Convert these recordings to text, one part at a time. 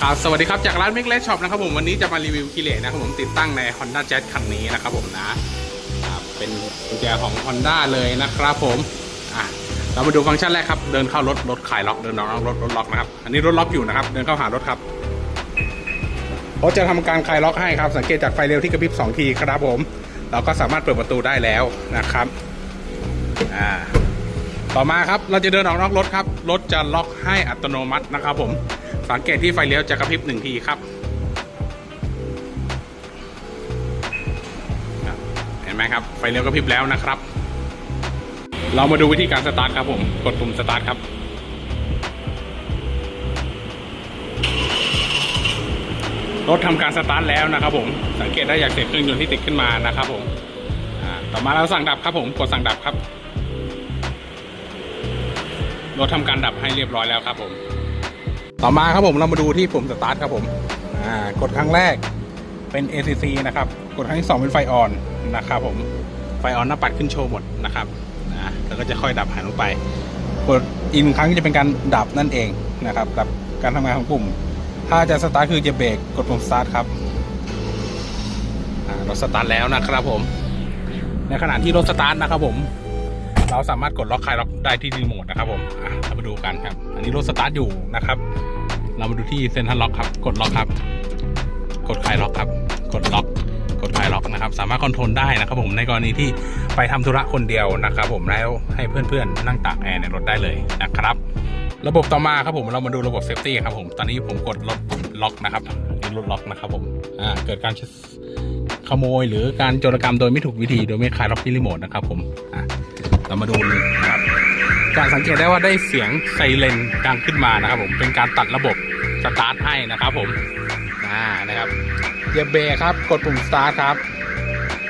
ครับ สวัสดีครับ จากร้านเมกเลสช็อปนะครับผม วันนี้จะมารีวิวกิเลสนะครับผมติดตั้งใน Honda Jazz คันนี้นะครับผมนะเป็นกุญแจของ Honda เลยนะครับผมอะเรามาดูฟังก์ชันแรกครับ เดินเข้ารถ รถขายล็อก เดินออกรถรถล็อกนะครับ อันนี้รถล็อกอยู่นะครับ เดินเข้าหารถครับรถจะทำการคลายล็อกให้ครับ สังเกตจากไฟเร็วที่กระพริบ2ทีครับผม เราก็สามารถเปิดประตูได้แล้วนะครับอ่าต่อมาครับ เราจะเดินออกนอกรถครับ รถจะล็อกให้อัตโนมัตินะครับผม สังเกตที่ไฟเลี้ยวจะกระพริบหนึ่งทีครับ เห็นไหมครับ ไฟเลี้ยวกระพริบแล้วนะครับ เรามาดูวิธีการสตาร์ทครับผม กดปุ่มสตาร์ทครับรถทำการสตาร์ทแล้วนะครับผม สังเกตได้จากเสียงเครื่องยนต์ที่ติดขึ้นมานะครับผมต่อมาเราสั่งดับครับผมกดสั่งดับครับรถทำการดับให้เรียบร้อยแล้วครับผม ต่อมาครับผมเรามาดูที่ปุ่มสตาร์ทครับผมอ่ากดครั้งแรกเป็น ACC นะครับ กดครั้งที่สองเป็นไฟออนนะครับผมไฟออนหน้าปัดขึ้นโชว์หมดนะครับนะแล้วก็จะค่อยดับหายลงไป กดอีกหนึ่งครั้งจะเป็นการดับนั่นเองนะครับดับการทำงานของปุ่ม ถ้าจะสตาร์ทคือจะเบรกกดปุ่มสตาร์ทครับอ่ารถสตาร์ทแล้วนะครับผม ในขณะที่รถสตาร์ทนะครับผม เราสามารถกดล็อกคลายล็อกได้ที่รีโมทนะครับผมเรามาดูกันครับ อันนี้รถสตาร์ทอยู่นะครับ เรามาดูที่เซ็นทรัลล็อกครับ กดล็อกครับ กดคลายล็อกครับ กดล็อกกดคลายล็อกนะครับ สามารถคอนโทรลได้นะครับผมในกรณีที่ไปทำธุระคนเดียวนะครับผมแล้วให้เพื่อนๆนั่งตากแอร์ในรถได้เลยนะครับ ระบบต่อมาครับผมเรามาดูระบบเซฟตี้ครับผมตอนนี้ผมกดรถล็อกนะครับนี่รถล็อกนะครับผมอ่าเกิดการขโมยหรือการโจรกรรมโดยไม่ถูกวิธีโดยไม่คลายล็อกที่รีโมทนะครับผมอ่า เรามาดูนะครับจะสังเกตได้ว่าได้เสียงไซเรนดังขึ้นมานะครับ ผมเป็นการตัดระบบสตาร์ทให้นะครับ ผมอ่านะครับเหยียบเบรกครับ กดปุ่มสตาร์ทครับ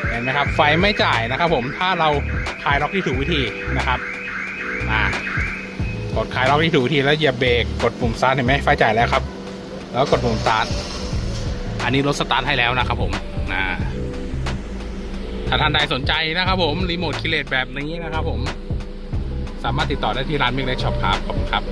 เห็นไหมครับ ไฟไม่จ่ายนะครับ ผมถ้าเราคลายล็อกที่ถูกวิธีนะครับอ่ากดคลายล็อกที่ถูกวิธีแล้วเหยียบเบรกกดปุ่มสตาร์ทเห็นไหมไฟจ่ายแล้วครับ แล้วกดปุ่มสตาร์ทอันนี้รถสตาร์ทให้แล้วนะครับ ผมอ่า ถ้าท่านใดสนใจนะครับผมรีโมทคิเลตแบบนี้นะครับผมสามารถติดต่อได้ที่ร้านมิกเล็กช็อปครับขอบคุณครับ